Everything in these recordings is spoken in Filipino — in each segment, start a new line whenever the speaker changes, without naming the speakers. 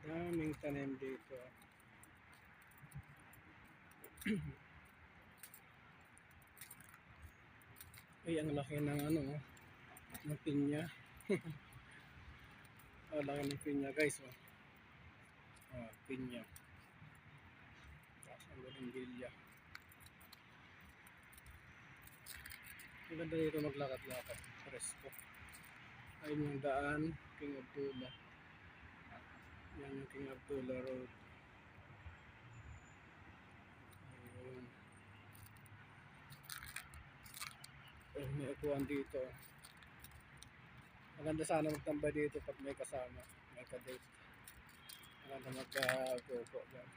Daming tanim dito. Ay, ang laki ng ano, oh, ng pinya. ang laki ng pinya, guys. Oh. Ah, pinya. Tapos ang bilya. Ang ganda dito maglakad-lakad. Presko. Ayun yung daan, King Abdullah. Yan yung King Abdullah Road. Ayun. Eh, may upuan dito. Maganda sana magtambay dito pag may kasama. May kadate. Maganda magka-gogo dyan.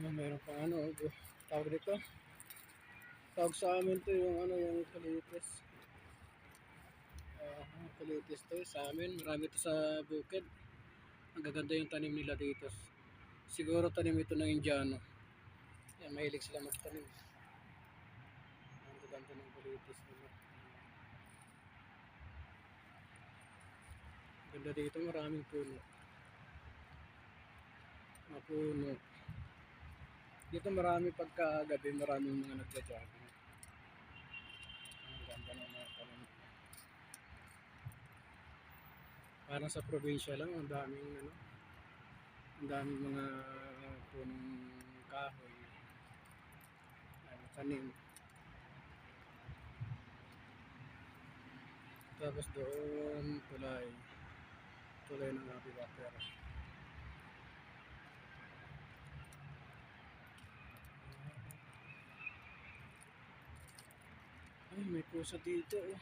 Ano, meron pa ano, tawag dito. Tawag sa amin to yung ano, yung kalitis. Ah, kalitis to sa amin. Marami to sa bukid. Ang gaganda yung tanim nila dito. Siguro tanim ito ng Indiano. Yan, mahilig sila magtanim. Ang ng kalitis nila. Ganda dito, maraming puno. Mga puno. Dito marami pagkagabi, maraming mga nagja-jogging. Ang ganda ng mga tanim. Parang sa probinsya lang, ang daming ano, ang daming mga punong kahoy. Ano, tanim. Tapos doon, tulay. Tulay ng Api Water. Ay, may pusa dito. Oh.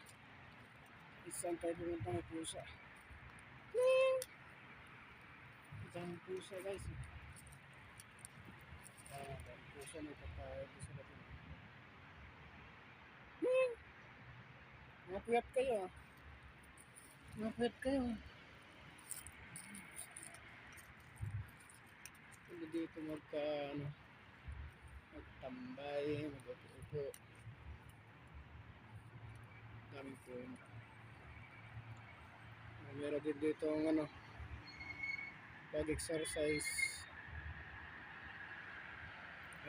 Isang tayo pumunta may pusa. Ning! Isang pusa guys. Ah, ang pusa may papayag sa latin. Ning! Mapuyat kayo ah. Mapuyat kayo. Hindi dito magka ano, magtambay, mag-upo. Daming puno. Ah, Meron din dito ang ano, pag-exercise.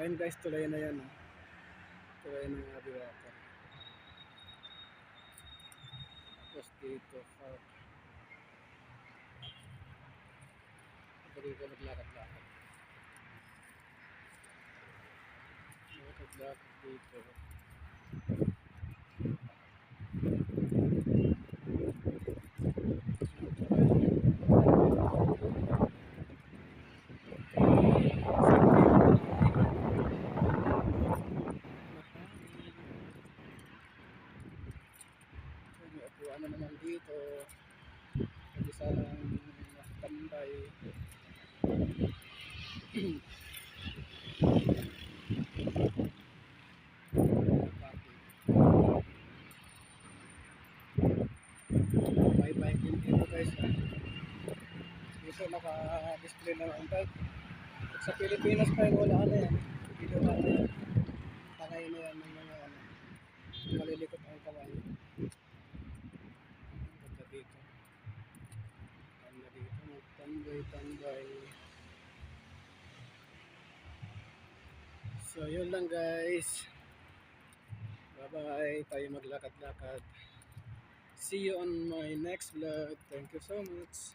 Ayun guys, tulay na yan. Oh. Tulay ng Abiwaka. Tapos dito, park. Ito dito maglakad-lakad. Maglakad-lakad dito. Dito. Pwede sa tambay. May bike din dito guys. ah. Dito naka-display na ang bike. Sa Pilipinas pa yung wala ano yan. Ginawa na yan. Tangay na yan ng mga ano. Malilikot ang kamay. Ang ganda dito. Ganda dito. Magtambay-tambay. So yun lang guys. Bye-bye. Tayo maglakad-lakad. See you on my next vlog. Thank you so much.